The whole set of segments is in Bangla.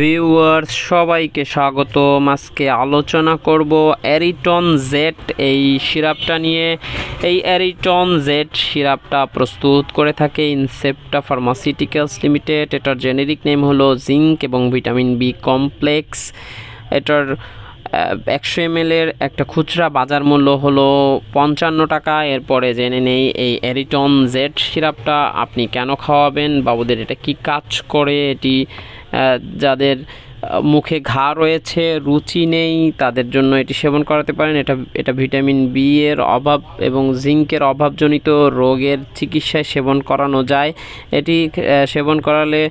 ভিউয়ার্স সবাইকে স্বাগত আজকে আলোচনা করব অ্যারিটন জেট এই সিরাপটা নিয়ে। এই অ্যারিটন জেট সিরাপটা প্রস্তুত করে থাকে ইনসেপ্টা ফার্মাসিউটিক্যালস লিমিটেড এটার জেনেরিক নেম হলো জিঙ্ক এবং ভিটামিন বি কমপ্লেক্স এটার একশো এম এর একটা খুচরা বাজার মূল্য হলো পঞ্চান্ন টাকা। এরপরে জেনে নেই এই অ্যারিটন জেড সিরাপটা আপনি কেন খাওয়াবেন বাবুদের এটা কি কাজ করে? এটি যাদের মুখে ঘা রয়েছে, রুচি নেই, তাদের জন্য এটি সেবন করাতে পারেন। এটা এটা ভিটামিন বি এর অভাব এবং জিঙ্কের অভাবজনিত রোগের চিকিৎসায় সেবন করানো যায়। এটি সেবন করালে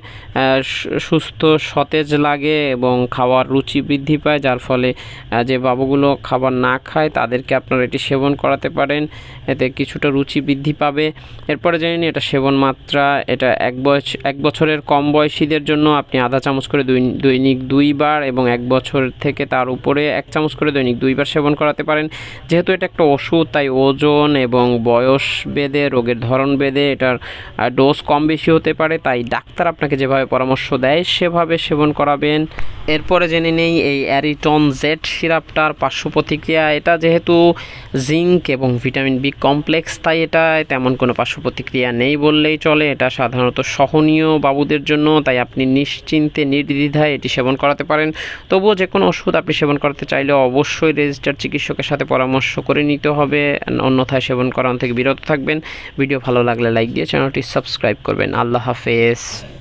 সুস্থ, সতেজ লাগে এবং খাওয়ার রুচি বৃদ্ধি পায়, যার ফলে যে বাবুগুলো খাবার না খায়, তাদেরকে আপনারা এটি সেবন করাতে পারেন। এতে কিছুটা রুচি বৃদ্ধি পাবে। এরপরে জেনে নিন এটা সেবন মাত্রা, এটা এক বয়স, এক বছরের কম বয়সীদের জন্য আপনি আধা চামচ করে দৈনিক দুইবার এবং এক বছর থেকে তার উপরে এক চামচ করে দৈনিক দুইবার সেবন করাতে পারেন। যেহেতু এটা একটা ওষুধ, তাই ওজন এবং বয়স বেদে, রোগের ধরন বেদে এটার ডোজ কম বেশি হতে পারে। তাই ডাক্তার আপনাকে যেভাবে পরামর্শ দেয়, সেভাবে সেবন করাবেন। এরপরে জেনে নেই এই অ্যারিটন জেড সিরাপটার পার্শ্ব প্রতিক্রিয়া। এটা যেহেতু জিঙ্ক এবং ভিটামিন বি কমপ্লেক্স, তাই এটা তেমন কোনো পার্শ্ব প্রতিক্রিয়া নেই বললেই চলে। এটা সাধারণত সহনীয় বাবুদের জন্য, তাই আপনি নিশ্চিন্তে, নির্দ্বিধায় এটি সেবন করাতে পারেন। তবুও যে কোনো ওষুধ আপনি সেবন করতে চাইলে অবশ্যই রেজিস্টার চিকিৎসকের সাথে পরামর্শ করে নিতে হবে। অন্যথায় সেবন করানো থেকে বিরত থাকবেন। ভিডিও ভালো লাগলে লাইক দিয়ে চ্যানেলটি সাবস্ক্রাইব করবেন। আল্লাহ হাফেজ।